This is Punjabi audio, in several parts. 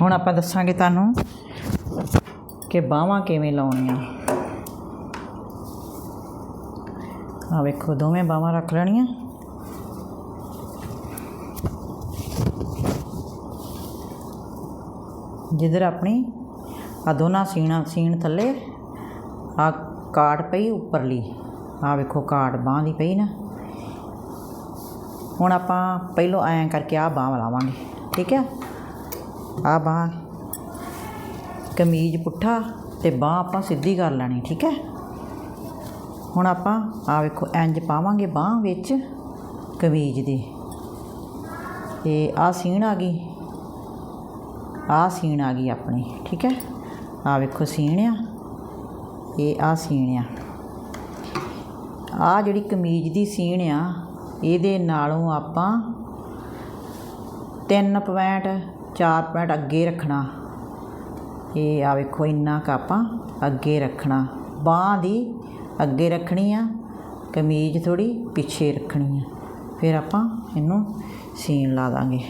ਹੁਣ ਆਪਾਂ ਦੱਸਾਂਗੇ ਤੁਹਾਨੂੰ ਕਿ ਬਾਹਾਂ ਕਿਵੇਂ ਲਾਉਣੀਆਂ। ਆ ਵੇਖੋ, ਦੋਵੇਂ ਬਾਹਾਂ ਰੱਖ ਲੈਣੀਆਂ। ਜਿੱਧਰ ਆਪਣੀ ਆ ਦੋਨਾਂ ਸੀਣਾ ਸੀਣ ਥੱਲੇ ਆ ਕਾਟ ਪਈ ਉੱਪਰਲੀ। ਆ ਵੇਖੋ, ਕਾਟ ਬਾਂਹ ਦੀ ਪਈ ਨਾ। ਹੁਣ ਆਪਾਂ ਪਹਿਲੋਂ ਐਂ ਕਰਕੇ ਆ ਬਾਂਹ ਲਾਵਾਂਗੇ, ਠੀਕ ਹੈ? ਆ ਬਾਂਹ, ਕਮੀਜ਼, ਪੁੱਠਾ ਤੇ ਬਾਂਹ ਆਪਾਂ ਸਿੱਧੀ ਕਰ ਲੈਣੀ, ਠੀਕ ਹੈ? ਹੁਣ ਆਪਾਂ ਆ ਵੇਖੋ, ਇੰਜ ਪਾਵਾਂਗੇ ਬਾਂਹ ਵਿੱਚ ਕਮੀਜ਼ ਦੇ। ਤੇ ਆ ਸੀਣ ਆ ਗਈ। ਆ ਸੀਣ ਆ ਗਈ ਆਪਣੀ, ਠੀਕ ਹੈ? ਆ ਵੇਖੋ, ਸੀਣ ਆ। ਇਹ ਆ ਸੀਣ ਆ। ਆ ਜਿਹੜੀ ਕਮੀਜ਼ ਦੀ ਸੀਣ ਆ, ਇਹਦੇ ਨਾਲੋਂ ਆਪਾਂ 3 ਪੁਆਇੰਟ 4 ਪੁਆਇੰਟ ਅੱਗੇ ਰੱਖਣਾ। ਇਹ ਆ ਵੇਖੋ, ਇੰਨਾ ਕੁ ਆਪਾਂ ਅੱਗੇ ਰੱਖਣਾ। ਬਾਂਹ ਦੀ ਅੱਗੇ ਰੱਖਣੀ ਆ, ਕਮੀਜ਼ ਥੋੜੀ ਪਿੱਛੇ ਰੱਖਣੀ ਆ। ਫਿਰ ਆਪਾਂ ਇਹਨੂੰ ਸੀਨ ਲਾ ਦਾਂਗੇ।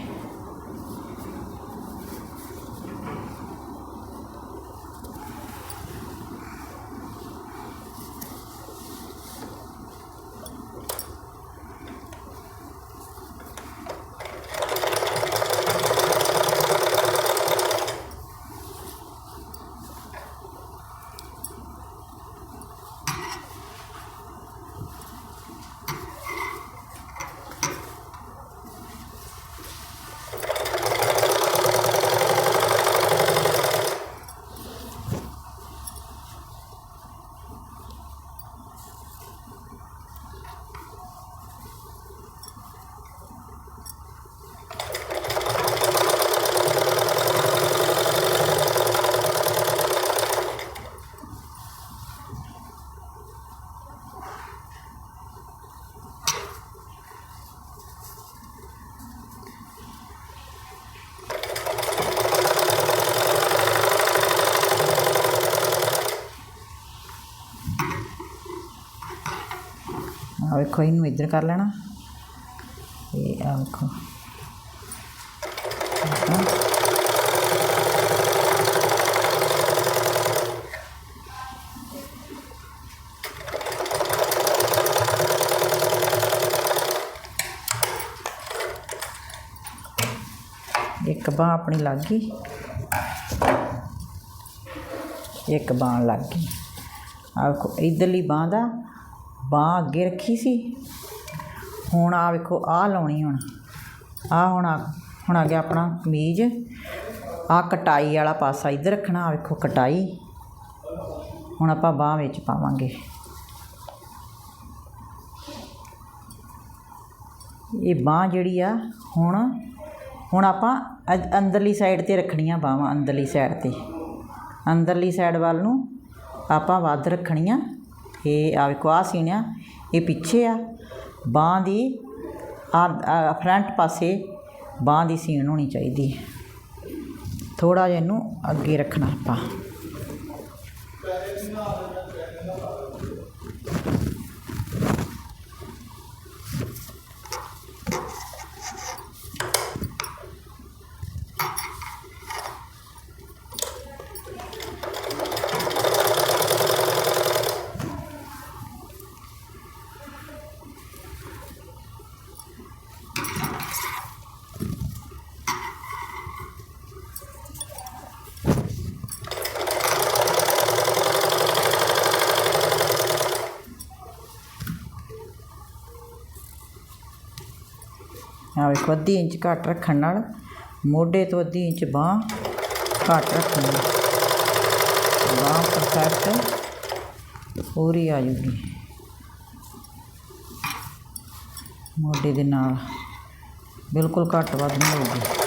ਆ ਵੇਖੋ, ਇਹਨੂੰ ਇੱਧਰ ਕਰ ਲੈਣਾ। ਇਹ ਆ ਵੇਖੋ। ਏਦਾਂ। ਇੱਕ ਬਾਂਹ ਆਪਣੀ ਲੱਗ ਗਈ। ਇੱਕ ਬਾਂਹ ਲੱਗ ਗਈ। ਆ ਵੇਖੋ, ਇਧਰਲੀ ਬਾਂਹ ਦਾ ਬਾਂਹ ਅੱਗੇ ਰੱਖੀ ਸੀ। ਹੁਣ ਆ ਵੇਖੋ ਆ ਲਾਉਣੀ ਹੁਣ। ਆ ਹੁਣ ਆ ਹੁਣ ਆ ਗਿਆ ਆਪਣਾ ਕਮੀਜ਼ ਆ ਕਟਾਈ ਵਾਲਾ ਪਾਸਾ ਇੱਧਰ ਰੱਖਣਾ ਆ ਵੇਖੋ ਕਟਾਈ। ਹੁਣ ਆਪਾਂ ਬਾਂਹ ਵਿੱਚ ਪਾਵਾਂਗੇ। ਇਹ ਬਾਂਹ ਜਿਹੜੀ ਆ, ਹੁਣ ਹੁਣ ਆਪਾਂ ਅ- ਅੰਦਰਲੀ ਸਾਈਡ ਤੇ ਰੱਖਣੀਆਂ ਬਾਹਾਂ, ਅੰਦਰਲੀ ਸਾਈਡ ਤੇ। ਅੰਦਰਲੀ ਸਾਈਡ ਵੱਲ ਨੂੰ ਆਪਾਂ ਵੱਧ ਰੱਖਣੀਆਂ। ਇਹ ਆ ਵੇਖੋ ਆ। ਸੀਨਿਆ ਇਹ ਪਿੱਛੇ ਆ। ਬਾਂਹ ਦੀ ਆ ਫਰੰਟ ਪਾਸੇ ਬਾਂਹ ਦੀ ਸੀਨ ਹੋਣੀ ਚਾਹੀਦੀ ਹੈ। ਥੋੜਾ ਜਿਹਾ ਇਹਨੂੰ ਅੱਗੇ ਰੱਖਣਾ ਆਪਾਂ। ਇੱਕ ਅੱਧੀ ਇੰਚ ਘੱਟ ਰੱਖਣ ਨਾਲ, ਮੋਢੇ ਤੋਂ ਅੱਧੀ ਇੰਚ ਬਾਂਹ ਘੱਟ ਰੱਖਣੀ ਬਾਂਹ ਪਰਫੈਕਟ ਪੂਰੀ ਆ ਜੂਗੀ। ਮੋਢੇ ਦੇ ਨਾਲ ਬਿਲਕੁਲ ਘੱਟ ਵੱਧ ਨਹੀਂ ਹੋਊਗੀ।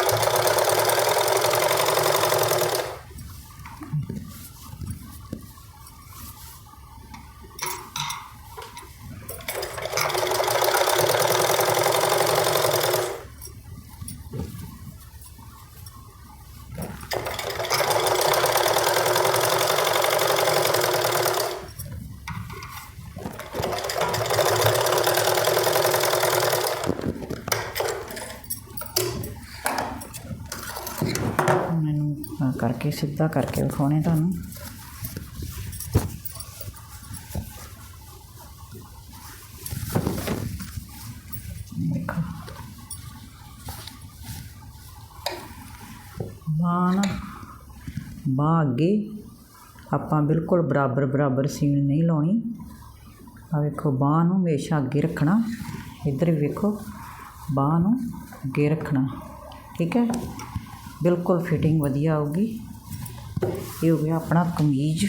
ਕਰਕੇ ਸਿੱਧਾ ਕਰਕੇ ਵਿਖਾਉਣੇ ਤੁਹਾਨੂੰ। ਬਾਂਹ ਅੱਗੇ ਆਪਾਂ ਬਿਲਕੁਲ ਬਰਾਬਰ ਬਰਾਬਰ ਸੀਨ ਨਹੀਂ ਲਾਉਣੀ। ਆ ਵੇਖੋ, ਬਾਂਹ ਨੂੰ ਹਮੇਸ਼ਾ ਅੱਗੇ ਰੱਖਣਾ। ਇੱਧਰ ਵੀ ਵੇਖੋ, ਬਾਂਹ ਨੂੰ ਅੱਗੇ ਰੱਖਣਾ। ਠੀਕ ਹੈ? ਬਿਲਕੁਲ ਫਿਟਿੰਗ ਵਧੀਆ ਆਊਗੀ। ਇਹ ਹੋ ਗਿਆ ਆਪਣਾ ਕਮੀਜ਼।